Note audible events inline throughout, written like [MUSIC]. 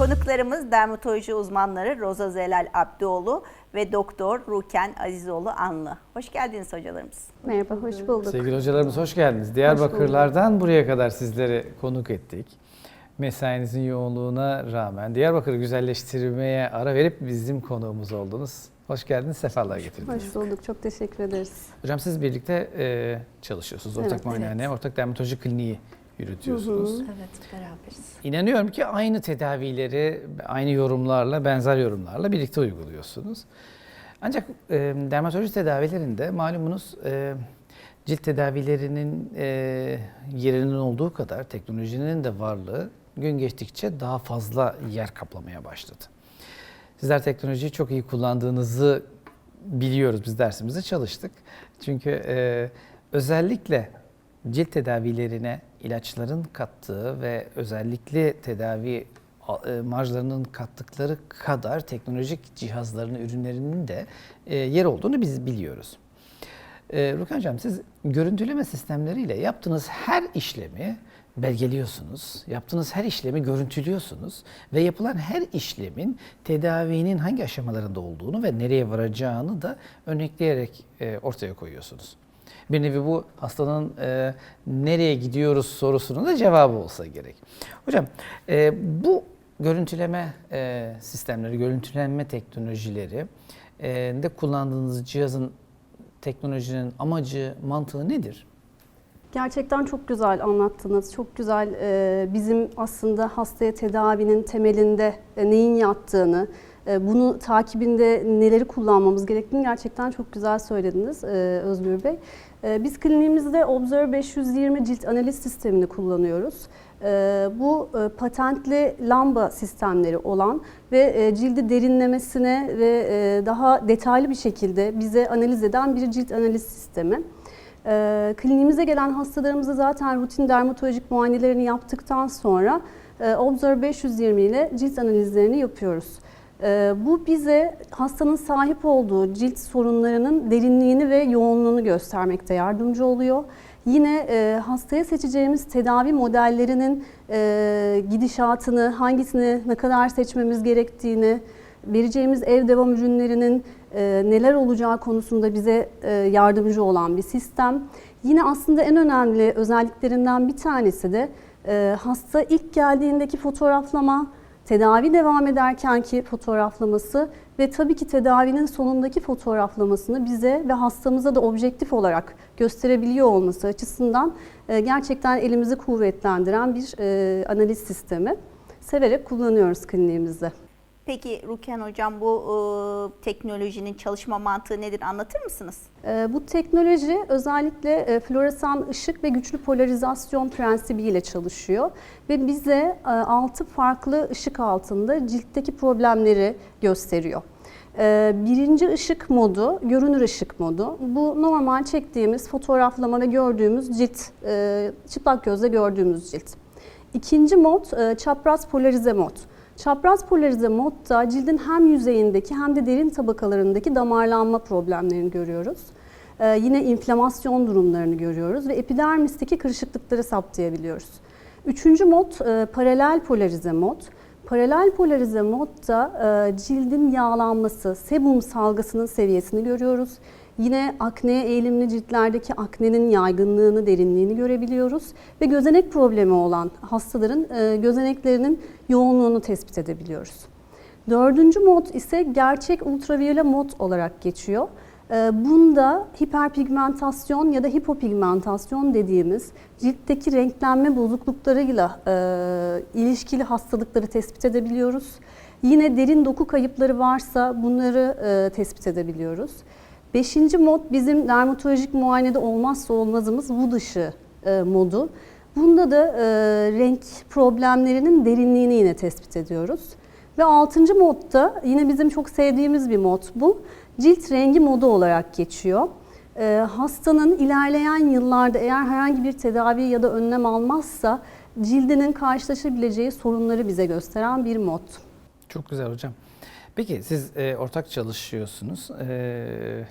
Konuklarımız dermatoloji uzmanları Roza Zelal Abdioğlu ve Doktor Ruken Azizoğlu Anlı. Hoş geldiniz hocalarımız. Merhaba, hoş bulduk. Sevgili hocalarımız hoş geldiniz. Diyarbakırlardan buraya kadar sizleri konuk ettik. Mesainizin yoğunluğuna rağmen Diyarbakır'ı güzelleştirmeye ara verip bizim konuğumuz oldunuz. Hoş geldiniz, sefalar getirdiniz. Hoş bulduk, çok teşekkür ederiz. Hocam siz birlikte e, çalışıyorsunuz. Ortak Evet, muayenehane, ortak dermatoloji kliniği yürütüyorsunuz. Evet, beraberiz. İnanıyorum ki aynı tedavileri, aynı yorumlarla, benzer yorumlarla birlikte uyguluyorsunuz. Ancak e, dermatoloji tedavilerinde malumunuz e, cilt tedavilerinin e, yerinin olduğu kadar teknolojinin de varlığı gün geçtikçe daha fazla yer kaplamaya başladı. Sizler teknolojiyi çok iyi kullandığınızı biliyoruz. Biz dersimizde çalıştık. Çünkü e, özellikle cilt tedavilerine ilaçların kattığı ve özellikle tedavi e, marjlarının kattıkları kadar teknolojik cihazların, ürünlerinin de e, yer olduğunu biz biliyoruz. E, Rukan siz görüntüleme sistemleriyle yaptığınız her işlemi belgeliyorsunuz. Yaptığınız her işlemi görüntülüyorsunuz ve yapılan her işlemin tedavinin hangi aşamalarında olduğunu ve nereye varacağını da örnekleyerek ortaya koyuyorsunuz. Bir nevi bu hastanın e, nereye gidiyoruz sorusunun da cevabı olsa gerek. Hocam e, bu görüntüleme e, sistemleri, görüntülenme teknolojileri e, de kullandığınız cihazın teknolojinin amacı, mantığı nedir? Gerçekten çok güzel anlattınız. Çok güzel e, bizim aslında hastaya tedavinin temelinde e, neyin yattığını, bunu takibinde neleri kullanmamız gerektiğini gerçekten çok güzel söylediniz e, Özgür Bey. E, Biz kliniğimizde Observe 520 cilt analiz sistemini kullanıyoruz. E, Bu e, patentli lamba sistemleri olan ve e, cildi derinlemesine ve daha detaylı bir şekilde bize analiz eden bir cilt analiz sistemi. E, kliniğimize gelen hastalarımıza zaten rutin dermatolojik muayenelerini yaptıktan sonra e, Observe 520 ile cilt analizlerini yapıyoruz. E, bu bize hastanın sahip olduğu cilt sorunlarının derinliğini ve yoğunluğunu göstermekte yardımcı oluyor. Yine e, hastaya seçeceğimiz tedavi modellerinin e, gidişatını, hangisini ne kadar seçmemiz gerektiğini, vereceğimiz ev devam ürünlerinin e, neler olacağı konusunda bize yardımcı olan bir sistem. Yine aslında en önemli özelliklerinden bir tanesi de hasta ilk geldiğindeki fotoğraflama, tedavi devam ederkenki fotoğraflaması ve tabii ki tedavinin sonundaki fotoğraflamasını bize ve hastamıza da objektif olarak gösterebiliyor olması açısından e, gerçekten elimizi kuvvetlendiren bir e, analiz sistemi. Severek kullanıyoruz kliniğimizde. Peki Ruken Hocam bu e, teknolojinin çalışma mantığı nedir anlatır mısınız? Ee, Bu teknoloji özellikle e, floresan ışık ve güçlü polarizasyon prensibiyle çalışıyor ve bize 6 farklı ışık altında ciltteki problemleri gösteriyor. Ee, Birinci ışık modu, görünür ışık modu. Bu normal çektiğimiz fotoğraflama ve gördüğümüz cilt, e, çıplak gözle gördüğümüz cilt. İkinci mod e, çapraz polarize mod. Çapraz polarize modda cildin hem yüzeyindeki hem de derin tabakalarındaki damarlanma problemlerini görüyoruz. Ee, yine inflamasyon durumlarını görüyoruz ve epidermisteki kırışıklıkları saptayabiliyoruz. Üçüncü mod e, paralel polarize mod. Paralel polarize modda e, cildin yağlanması, sebum salgısının seviyesini görüyoruz. Yine akneye eğilimli ciltlerdeki aknenin yaygınlığını, derinliğini görebiliyoruz ve gözenek problemi olan hastaların e, gözeneklerinin yoğunluğunu tespit edebiliyoruz. Dördüncü mod ise gerçek ultraviyole mod olarak geçiyor. Ee, Bunda hiperpigmentasyon ya da hipopigmentasyon dediğimiz ciltteki renklenme bozukluklarıyla e, ilişkili hastalıkları tespit edebiliyoruz. Yine derin doku kayıpları varsa bunları e, tespit edebiliyoruz. Beşinci mod bizim dermatolojik muayenede olmazsa olmazımız bu dışı e, modu. Bunda da e, renk problemlerinin derinliğini yine tespit ediyoruz. Ve altıncı modda yine bizim çok sevdiğimiz bir mod bu. Cilt rengi modu olarak geçiyor. Ee, hastanın ilerleyen yıllarda eğer herhangi bir tedavi ya da önlem almazsa cildinin karşılaşabileceği sorunları bize gösteren bir mod. Çok güzel hocam. Peki siz e, ortak çalışıyorsunuz. E,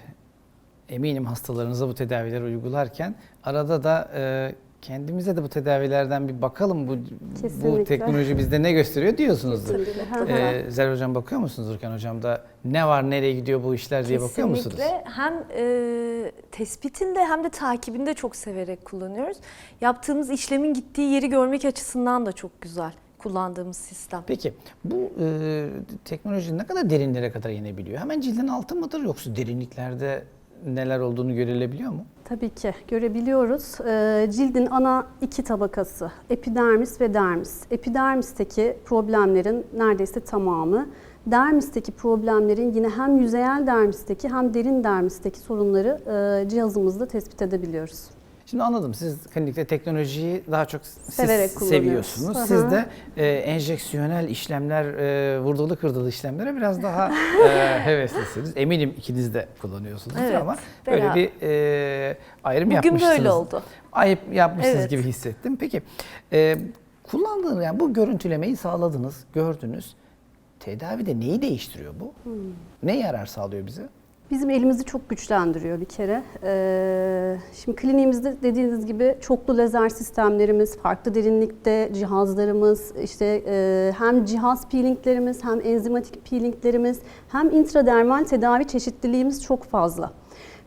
eminim hastalarınıza bu tedavileri uygularken arada da e, kendimize de bu tedavilerden bir bakalım bu bu Kesinlikle. teknoloji bizde ne gösteriyor diyorsunuzdur. Kesinlikle. Ee, Zer hocam bakıyor musunuz Urkan hocam da ne var nereye gidiyor bu işler diye bakıyor musunuz? Kesinlikle hem e, tespitinde hem de takibinde çok severek kullanıyoruz. Yaptığımız işlemin gittiği yeri görmek açısından da çok güzel kullandığımız sistem. Peki bu e, teknoloji ne kadar derinlere kadar inebiliyor? Hemen cildin altı mıdır yoksa derinliklerde neler olduğunu görülebiliyor mu? Tabii ki görebiliyoruz. Ee, Cildin ana iki tabakası epidermis ve dermis. Epidermisteki problemlerin neredeyse tamamı, dermisteki problemlerin yine hem yüzeyel dermisteki hem derin dermisteki sorunları e, cihazımızda tespit edebiliyoruz. Şimdi anladım. Siz klinikte teknolojiyi daha çok siz Severek kullanıyoruz. seviyorsunuz. Hı hı. Siz de e, enjeksiyonel işlemler, e, vurdulu kırdılı işlemlere biraz daha e, [LAUGHS] heveslisiniz. Eminim ikiniz de kullanıyorsunuz Evet, ama böyle beraber. bir e, ayrım Bugün yapmışsınız. böyle oldu. Ayıp yapmışsınız Evet. gibi hissettim. Peki e, kullandığınız yani bu görüntülemeyi sağladınız, gördünüz. Tedavide neyi değiştiriyor bu? Hmm. Ne yarar sağlıyor bize? Bizim elimizi çok güçlendiriyor bir kere. Ee, şimdi kliniğimizde dediğiniz gibi çoklu lazer sistemlerimiz, farklı derinlikte cihazlarımız, işte e, hem cihaz peelinglerimiz, hem enzimatik peelinglerimiz, hem intradermal tedavi çeşitliliğimiz çok fazla.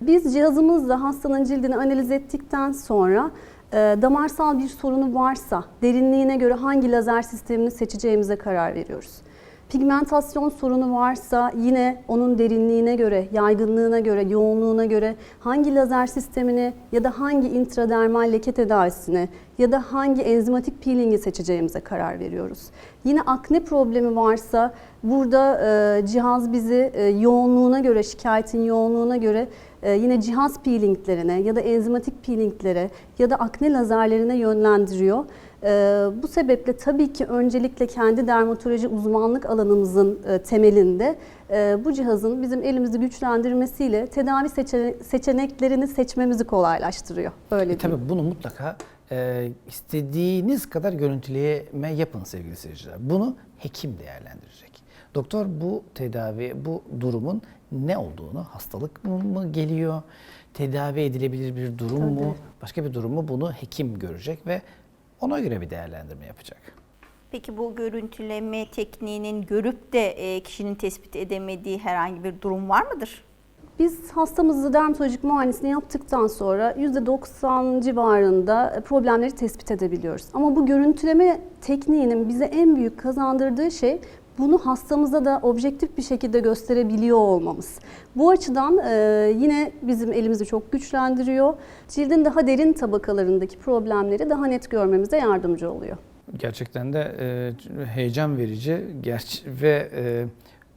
Biz cihazımızla hastanın cildini analiz ettikten sonra e, damarsal bir sorunu varsa derinliğine göre hangi lazer sistemini seçeceğimize karar veriyoruz. Pigmentasyon sorunu varsa yine onun derinliğine göre, yaygınlığına göre, yoğunluğuna göre hangi lazer sistemini ya da hangi intradermal leke tedavisini ya da hangi enzimatik peelingi seçeceğimize karar veriyoruz. Yine akne problemi varsa burada e, cihaz bizi e, yoğunluğuna göre, şikayetin yoğunluğuna göre e, yine cihaz peelinglerine ya da enzimatik peelinglere ya da akne lazerlerine yönlendiriyor. Ee, Bu sebeple tabii ki öncelikle kendi dermatoloji uzmanlık alanımızın e, temelinde e, bu cihazın bizim elimizi güçlendirmesiyle tedavi seçene- seçeneklerini seçmemizi kolaylaştırıyor. Öyle E, tabii bunu mutlaka e, istediğiniz kadar görüntüleme yapın sevgili seyirciler. Bunu hekim değerlendirecek. Doktor bu tedavi, bu durumun ne olduğunu, hastalık mı, geliyor, tedavi edilebilir bir durum mu, Tabii. başka bir durum mu bunu hekim görecek ve ona göre bir değerlendirme yapacak. Peki bu görüntüleme tekniğinin görüp de e, kişinin tespit edemediği herhangi bir durum var mıdır? Biz hastamızı dermatolojik muayenesini yaptıktan sonra %90 civarında problemleri tespit edebiliyoruz. Ama bu görüntüleme tekniğinin bize en büyük kazandırdığı şey bunu hastamıza da objektif bir şekilde gösterebiliyor olmamız. Bu açıdan e, yine bizim elimizi çok güçlendiriyor. Cildin daha derin tabakalarındaki problemleri daha net görmemize yardımcı oluyor. Gerçekten de e, heyecan verici gerçi ve e,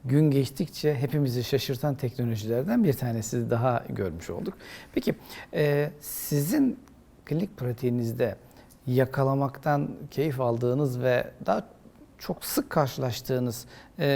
gün geçtikçe hepimizi şaşırtan teknolojilerden bir tanesi daha görmüş olduk. Peki e, sizin klinik pratiğinizde yakalamaktan keyif aldığınız ve daha çok sık karşılaştığınız e,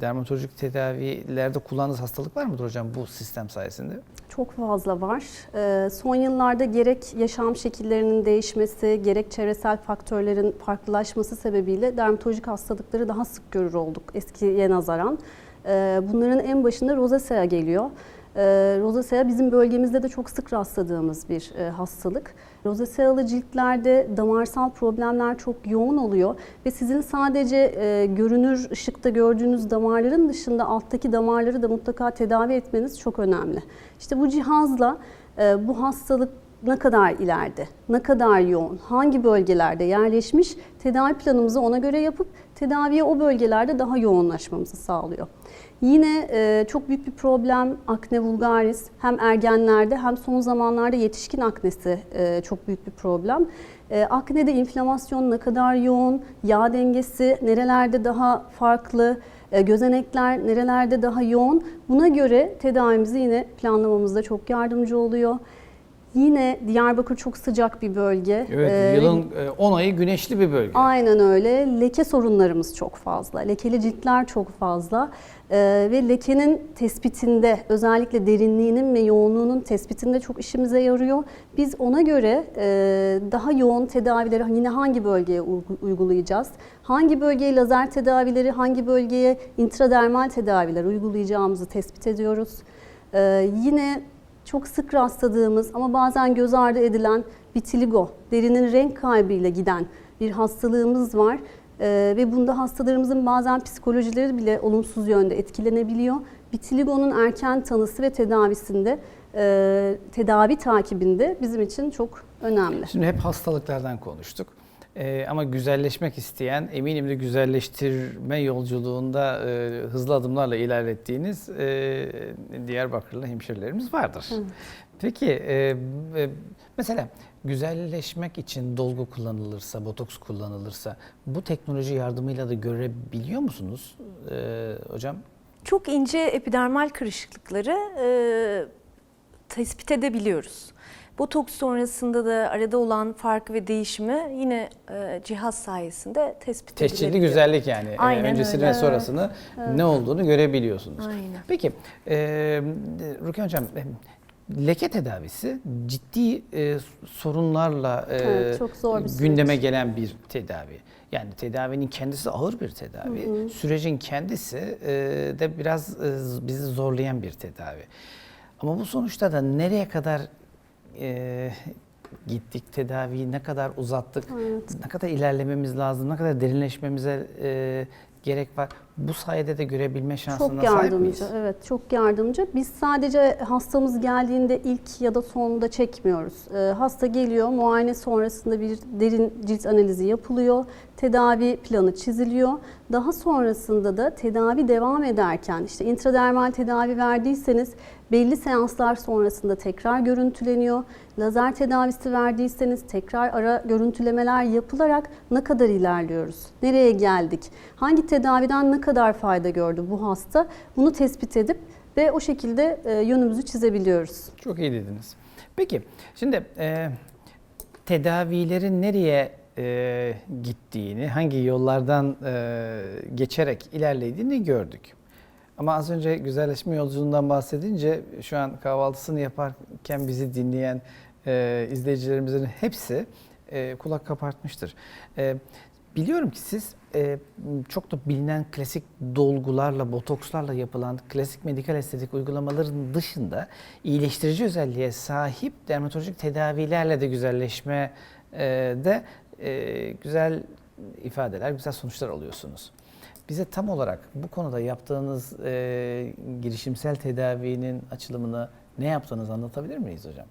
dermatolojik tedavilerde kullandığınız hastalık var mıdır hocam bu sistem sayesinde? Çok fazla var. Ee, Son yıllarda gerek yaşam şekillerinin değişmesi, gerek çevresel faktörlerin farklılaşması sebebiyle dermatolojik hastalıkları daha sık görür olduk eskiye nazaran. Ee, Bunların en başında rozasea geliyor. Ee, Rozasea bizim bölgemizde de çok sık rastladığımız bir e, hastalık. Rozasealı ciltlerde damarsal problemler çok yoğun oluyor ve sizin sadece e, görünür ışıkta gördüğünüz damarların dışında alttaki damarları da mutlaka tedavi etmeniz çok önemli. İşte bu cihazla e, bu hastalık ne kadar ileride, ne kadar yoğun, hangi bölgelerde yerleşmiş tedavi planımızı ona göre yapıp tedaviye o bölgelerde daha yoğunlaşmamızı sağlıyor. Yine e, çok büyük bir problem akne vulgaris hem ergenlerde hem son zamanlarda yetişkin aknesi e, çok büyük bir problem. E, aknede inflamasyon ne kadar yoğun, yağ dengesi nerelerde daha farklı, e, gözenekler nerelerde daha yoğun buna göre tedavimizi yine planlamamızda çok yardımcı oluyor. Yine Diyarbakır çok sıcak bir bölge. Evet, E, yılın e, 10 ayı güneşli bir bölge. Aynen öyle. Leke sorunlarımız çok fazla. Lekeli ciltler çok fazla. Ee, ve lekenin tespitinde özellikle derinliğinin ve yoğunluğunun tespitinde çok işimize yarıyor. Biz ona göre e, daha yoğun tedavileri yine hangi bölgeye uygu- uygulayacağız? Hangi bölgeye lazer tedavileri, hangi bölgeye intradermal tedaviler uygulayacağımızı tespit ediyoruz. Ee, yine çok sık rastladığımız ama bazen göz ardı edilen vitiligo, derinin renk kaybıyla giden bir hastalığımız var. Ee, ve bunda hastalarımızın bazen psikolojileri bile olumsuz yönde etkilenebiliyor. Vitiligo'nun erken tanısı ve tedavisinde, e, tedavi takibinde bizim için çok önemli. Şimdi hep hastalıklardan konuştuk. Ee, ama güzelleşmek isteyen, eminim de güzelleştirme yolculuğunda e, hızlı adımlarla ilerlettiğiniz e, Diyarbakırlı hemşerilerimiz vardır. Peki, e, e, mesela güzelleşmek için dolgu kullanılırsa, botoks kullanılırsa bu teknoloji yardımıyla da görebiliyor musunuz e, hocam? Çok ince epidermal kırışıklıkları e, tespit edebiliyoruz. Botoks sonrasında da arada olan fark ve değişimi yine e, cihaz sayesinde tespit Tescilli edilebiliyor. güzellik yani. Ee, Aynen Öncesini öyle. ve sonrasını ne olduğunu görebiliyorsunuz. Aynen. Peki, e, Rukiye Hocam, e, leke tedavisi ciddi e, sorunlarla e, Evet, çok zor bir süreç. gündeme gelen bir tedavi. Yani tedavinin kendisi ağır bir tedavi. Sürecin kendisi e, de biraz e, bizi zorlayan bir tedavi. Ama bu sonuçta da nereye kadar e, gittik tedaviyi, ne kadar uzattık, ne kadar ilerlememiz lazım, ne kadar derinleşmemize e, gerek var. Bu sayede de görebilme şansına Çok sahip yardımcı, miyiz? evet çok yardımcı. Biz sadece hastamız geldiğinde ilk ya da sonunda çekmiyoruz. Ee, hasta geliyor, muayene sonrasında bir derin cilt analizi yapılıyor, tedavi planı çiziliyor. Daha sonrasında da tedavi devam ederken, işte intradermal tedavi verdiyseniz belli seanslar sonrasında tekrar görüntüleniyor. Lazer tedavisi verdiyseniz tekrar ara görüntülemeler yapılarak ne kadar ilerliyoruz? Nereye geldik? Hangi tedaviden ne kadar fayda gördü bu hasta? Bunu tespit edip ve o şekilde e, yönümüzü çizebiliyoruz. Çok iyi dediniz. Peki, şimdi e, tedavilerin nereye e, gittiğini, hangi yollardan e, geçerek ilerlediğini gördük. Ama az önce güzelleşme yolculuğundan bahsedince şu an kahvaltısını yaparken bizi dinleyen e, izleyicilerimizin hepsi e, kulak kapartmıştır. E, biliyorum ki siz e, çok da bilinen klasik dolgularla, botokslarla yapılan klasik medikal estetik uygulamaların dışında iyileştirici özelliğe sahip dermatolojik tedavilerle de güzelleşme e, de e, güzel ifadeler, güzel sonuçlar alıyorsunuz. Bize tam olarak bu konuda yaptığınız e, girişimsel tedavinin açılımını ne yaptığınızı anlatabilir miyiz hocam?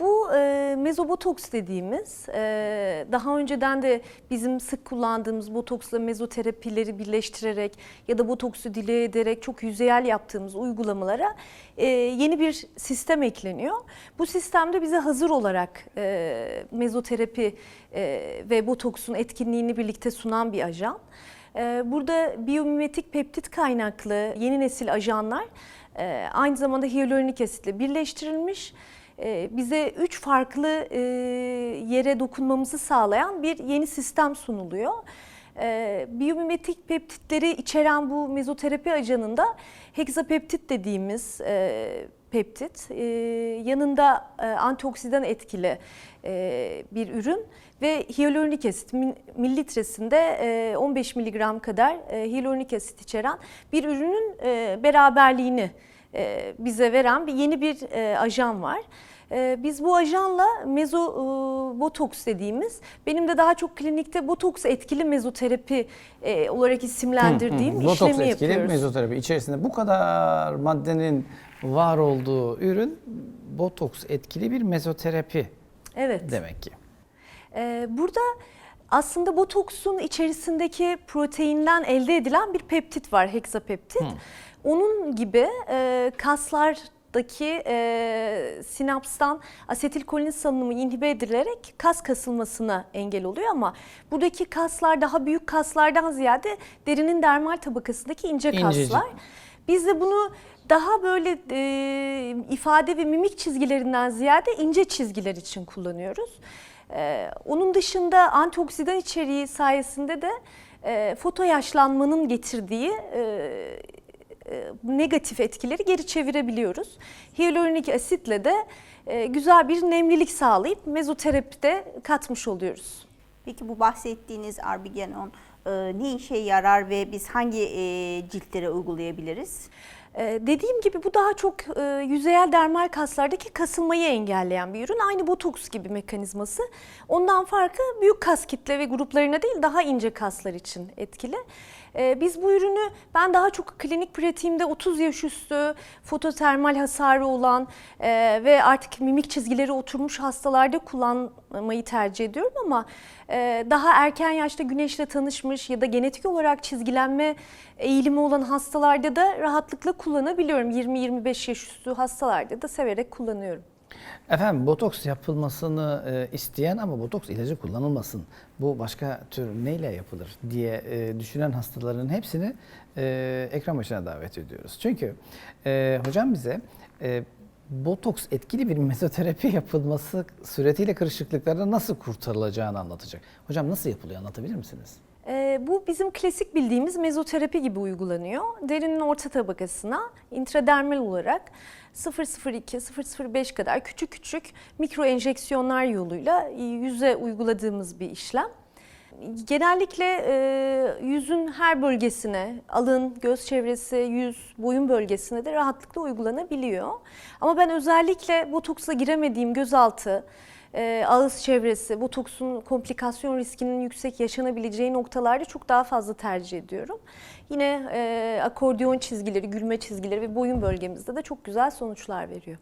Bu e, mezobotoks dediğimiz e, daha önceden de bizim sık kullandığımız botoksla mezoterapileri birleştirerek ya da botoksu dile ederek çok yüzeyel yaptığımız uygulamalara e, yeni bir sistem ekleniyor. Bu sistemde bize hazır olarak e, mezoterapi e, ve botoksun etkinliğini birlikte sunan bir ajan. E, burada biyomimetik peptit kaynaklı yeni nesil ajanlar e, aynı zamanda hyaluronik asitle birleştirilmiş e, bize üç farklı e, yere dokunmamızı sağlayan bir yeni sistem sunuluyor. Biyomimetik peptitleri içeren bu mezoterapi ajanında hekzapeptit dediğimiz peptit, yanında antioksidan etkili bir ürün ve hyaluronik asit mililitresinde e, 15 miligram kadar e, hyaluronik asit içeren bir ürünün e, beraberliğini e, bize veren bir yeni bir e, ajan var. E, Biz bu ajanla mezo e, botoks dediğimiz, benim de daha çok klinikte botoks etkili mezoterapi e, olarak isimlendirdiğim Botoks işlemi etkili yapıyoruz. mezoterapi içerisinde bu kadar maddenin var olduğu ürün botoks etkili bir mezoterapi Evet. demek ki. Ee, Burada aslında botoksun içerisindeki proteinden elde edilen bir peptit var, heksapeptit. Onun gibi e, kaslardaki e, sinapstan asetilkolin salınımı inhibe edilerek kas kasılmasına engel oluyor ama buradaki kaslar daha büyük kaslardan ziyade derinin dermal tabakasındaki ince İncecik. kaslar. Biz de bunu daha böyle e, ifade ve mimik çizgilerinden ziyade ince çizgiler için kullanıyoruz. E, onun dışında antioksidan içeriği sayesinde de e, foto yaşlanmanın getirdiği e, e, negatif etkileri geri çevirebiliyoruz. Hyaluronik asitle de e, güzel bir nemlilik sağlayıp mezoterapide katmış oluyoruz. Peki bu bahsettiğiniz Arbigenon e, ne işe yarar ve biz hangi ciltlere uygulayabiliriz? Ee, dediğim gibi bu daha çok e, yüzeyel dermal kaslardaki kasılmayı engelleyen bir ürün. Aynı botoks gibi mekanizması. Ondan farkı büyük kas kitle ve gruplarına değil daha ince kaslar için etkili. Ee, biz bu ürünü ben daha çok klinik pratiğimde 30 yaş üstü fototermal hasarı olan e, ve artık mimik çizgileri oturmuş hastalarda kullanmayı tercih ediyorum ama e, daha erken yaşta güneşle tanışmış ya da genetik olarak çizgilenme eğilimi olan hastalarda da rahatlıkla kullanabiliyorum. 20-25 yaş üstü hastalarda da severek kullanıyorum. Efendim botoks yapılmasını e, isteyen ama botoks ilacı kullanılmasın. Bu başka tür neyle yapılır diye e, düşünen hastaların hepsini e, ekran başına davet ediyoruz. Çünkü e, hocam bize e, botoks etkili bir mezoterapi [LAUGHS] yapılması suretiyle kırışıklıklardan nasıl kurtarılacağını anlatacak. Hocam nasıl yapılıyor anlatabilir misiniz? Ee, bu bizim klasik bildiğimiz mezoterapi gibi uygulanıyor. Derinin orta tabakasına intradermal olarak 002-005 kadar küçük küçük mikro enjeksiyonlar yoluyla e, yüze uyguladığımız bir işlem. Genellikle e, yüzün her bölgesine, alın, göz çevresi, yüz, boyun bölgesine de rahatlıkla uygulanabiliyor. Ama ben özellikle botoksla giremediğim gözaltı, e, ağız çevresi, botoksun komplikasyon riskinin yüksek yaşanabileceği noktalarda çok daha fazla tercih ediyorum. Yine e, akordeon çizgileri, gülme çizgileri ve boyun bölgemizde de çok güzel sonuçlar veriyor.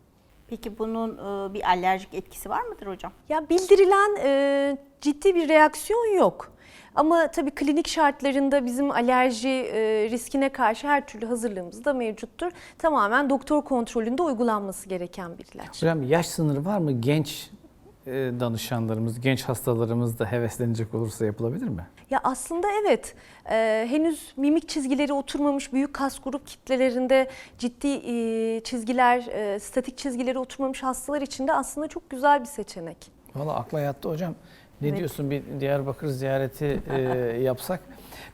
Peki bunun e, bir alerjik etkisi var mıdır hocam? Ya bildirilen e, ciddi bir reaksiyon yok. Ama tabii klinik şartlarında bizim alerji e, riskine karşı her türlü hazırlığımız da mevcuttur. Tamamen doktor kontrolünde uygulanması gereken bir ilaç. Hocam yaş sınırı var mı? Genç danışanlarımız, genç hastalarımız da heveslenecek olursa yapılabilir mi? Ya aslında evet, e, henüz mimik çizgileri oturmamış büyük kas grup kitlelerinde ciddi e, çizgiler, e, statik çizgileri oturmamış hastalar için de aslında çok güzel bir seçenek. Valla akla yattı hocam. Ne Evet. diyorsun bir Diyarbakır ziyareti e, [LAUGHS] yapsak?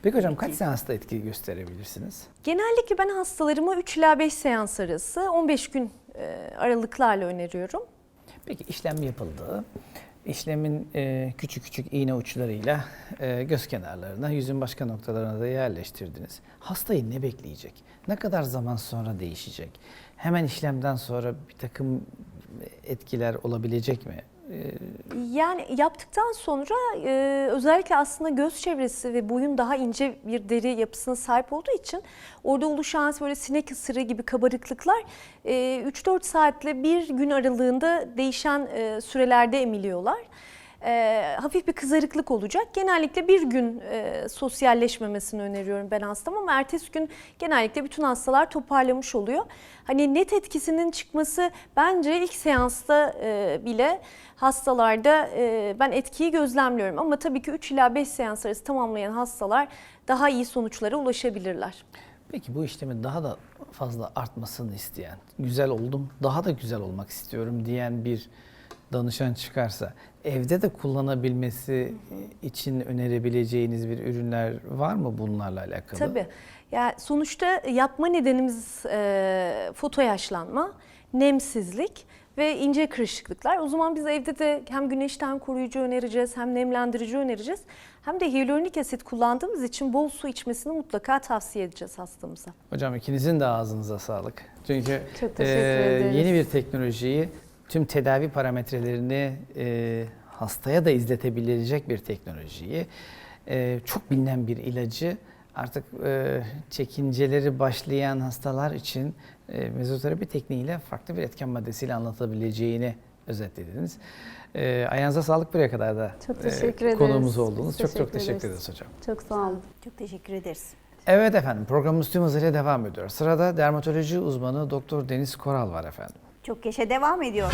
Peki hocam kaç seansta etki gösterebilirsiniz? Genellikle ben hastalarıma 3 ila 5 seans arası 15 gün e, aralıklarla öneriyorum. Peki işlem yapıldı. İşlemin e, küçük küçük iğne uçlarıyla e, göz kenarlarına, yüzün başka noktalarına da yerleştirdiniz. Hastayı ne bekleyecek? Ne kadar zaman sonra değişecek? Hemen işlemden sonra bir takım etkiler olabilecek mi? Yani yaptıktan sonra e, özellikle aslında göz çevresi ve boyun daha ince bir deri yapısına sahip olduğu için orada oluşan böyle sinek ısırığı gibi kabarıklıklar e, 3-4 saatle bir gün aralığında değişen e, sürelerde emiliyorlar. E, hafif bir kızarıklık olacak. Genellikle bir gün e, sosyalleşmemesini öneriyorum ben hastama ama ertesi gün genellikle bütün hastalar toparlamış oluyor. Hani net etkisinin çıkması bence ilk seansta e, bile hastalarda e, ben etkiyi gözlemliyorum. Ama tabii ki 3 ila 5 seans arası tamamlayan hastalar daha iyi sonuçlara ulaşabilirler. Peki bu işlemin daha da fazla artmasını isteyen, güzel oldum, daha da güzel olmak istiyorum diyen bir danışan çıkarsa evde de kullanabilmesi için önerebileceğiniz bir ürünler var mı bunlarla alakalı? Tabii. Ya sonuçta yapma nedenimiz e, foto yaşlanma, nemsizlik ve ince kırışıklıklar. O zaman biz evde de hem güneşten koruyucu önereceğiz, hem nemlendirici önereceğiz. Hem de hyaluronik asit kullandığımız için bol su içmesini mutlaka tavsiye edeceğiz hastamıza. Hocam ikinizin de ağzınıza sağlık. Çünkü Çok ederiz. yeni bir teknolojiyi, tüm tedavi parametrelerini e, hastaya da izletebilecek bir teknolojiyi, e, çok bilinen bir ilacı artık e, çekinceleri başlayan hastalar için e, mezoterapi tekniğiyle farklı bir etken maddesiyle anlatabileceğini özetlediniz. E, ayağınıza sağlık buraya kadar da Çok e, teşekkür ederiz. konuğumuz oldunuz. Çok çok Teşekkür teşekkür ederiz. ederiz hocam. Çok sağ olun. Çok teşekkür ederiz. Evet efendim programımız tüm hızıyla devam ediyor. Sırada dermatoloji uzmanı Doktor Deniz Koral var efendim. Çok yaşa devam ediyor.